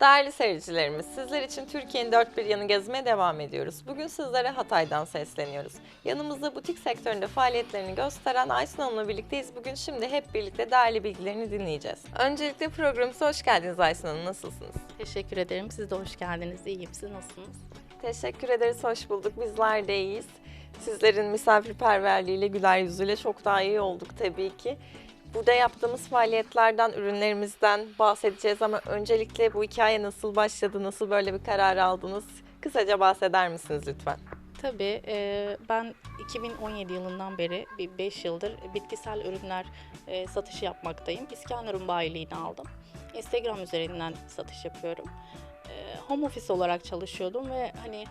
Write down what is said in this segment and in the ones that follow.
Değerli seyircilerimiz, sizler için Türkiye'nin dört bir yanı gezmeye devam ediyoruz. Bugün sizlere Hatay'dan sesleniyoruz. Yanımızda butik sektöründe faaliyetlerini gösteren Aysun Hanım'la birlikteyiz. Bugün şimdi hep birlikte değerli bilgilerini dinleyeceğiz. Öncelikle programımıza hoş geldiniz Aysun Hanım. Nasılsınız? Teşekkür ederim. Siz de hoş geldiniz. İyiyim. Siz nasılsınız? Teşekkür ederiz, hoş bulduk. Bizler de iyiyiz. Sizlerin misafirperverliğiyle, güler yüzüyle çok daha iyi olduk tabii ki. Burada yaptığımız faaliyetlerden, ürünlerimizden bahsedeceğiz ama öncelikle bu hikaye nasıl başladı, nasıl böyle bir karar aldınız? Kısaca bahseder misiniz lütfen? Tabii e, ben 2017 yılından beri bir 5 yıldır bitkisel ürünler e, satışı yapmaktayım. İskenderun bayiliğini aldım. Instagram üzerinden satış yapıyorum. E, home office olarak çalışıyordum ve hani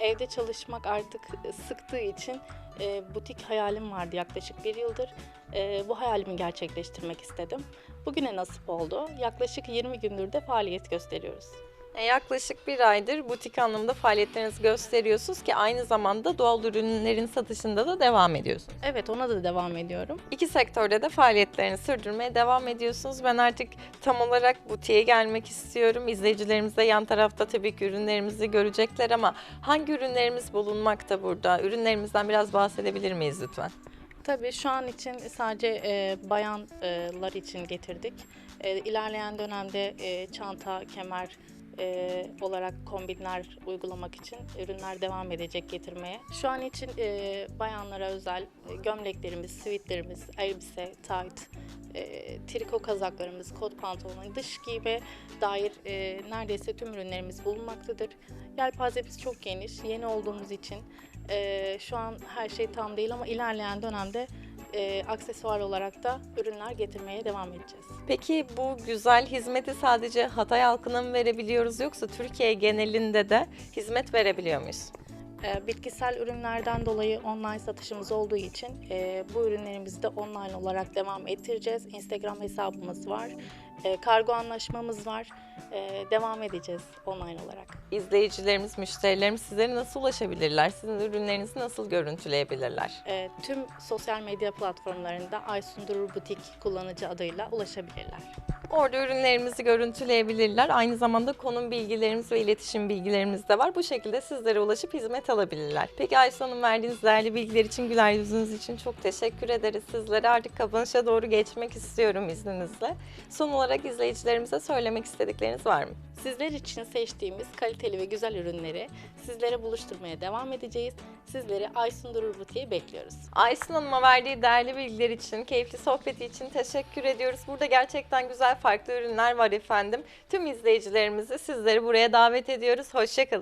evde çalışmak artık sıktığı için e, butik hayalim vardı yaklaşık bir yıldır. E, bu hayalimi gerçekleştirmek istedim. Bugüne nasip oldu. Yaklaşık 20 gündür de faaliyet gösteriyoruz. E, Yaklaşık bir aydır butik anlamda faaliyetlerinizi gösteriyorsunuz ki aynı zamanda doğal ürünlerin satışında da devam ediyorsunuz. Evet ona da devam ediyorum. İki sektörde de faaliyetlerini sürdürmeye devam ediyorsunuz. Ben artık tam olarak butiğe gelmek istiyorum. İzleyicilerimiz de yan tarafta tabii ki ürünlerimizi görecekler ama hangi ürünlerimiz bulunmakta burada? Ürünlerimizden biraz bahsedebilir miyiz lütfen? Tabii şu an için sadece e, bayanlar için getirdik. E, ilerleyen dönemde e, çanta, kemer e, olarak kombinler uygulamak için ürünler devam edecek getirmeye. Şu an için e, bayanlara özel e, gömleklerimiz, sivitlerimiz, elbise, tight, e, triko kazaklarımız, kot pantolon, dış giyime dair e, neredeyse tüm ürünlerimiz bulunmaktadır. Yelpazemiz çok geniş, yeni olduğumuz için e, şu an her şey tam değil ama ilerleyen dönemde e, aksesuar olarak da ürünler getirmeye devam edeceğiz. Peki bu güzel hizmeti sadece Hatay halkına mı verebiliyoruz yoksa Türkiye genelinde de hizmet verebiliyor muyuz? E, bitkisel ürünlerden dolayı online satışımız olduğu için e, bu ürünlerimizi de online olarak devam ettireceğiz. Instagram hesabımız var, e, kargo anlaşmamız var. E, devam edeceğiz online olarak. İzleyicilerimiz, müşterilerimiz sizlere nasıl ulaşabilirler? Sizin ürünlerinizi nasıl görüntüleyebilirler? E, tüm sosyal medya platformlarında Aysun Durur Butik kullanıcı adıyla ulaşabilirler. Orada ürünlerimizi görüntüleyebilirler. Aynı zamanda konum bilgilerimiz ve iletişim bilgilerimiz de var. Bu şekilde sizlere ulaşıp hizmet alabilirler. Peki Ayşe Hanım verdiğiniz değerli bilgiler için, güler yüzünüz için çok teşekkür ederiz. Sizlere artık kapanışa doğru geçmek istiyorum izninizle. Son olarak izleyicilerimize söylemek istedikleriniz var mı? Sizler için seçtiğimiz kaliteli ve güzel ürünleri sizlere buluşturmaya devam edeceğiz. Sizleri Aysun Durur Butik'e bekliyoruz. Aysun Hanım'a verdiği değerli bilgiler için, keyifli sohbeti için teşekkür ediyoruz. Burada gerçekten güzel farklı ürünler var efendim. Tüm izleyicilerimizi sizleri buraya davet ediyoruz. Hoşçakalın.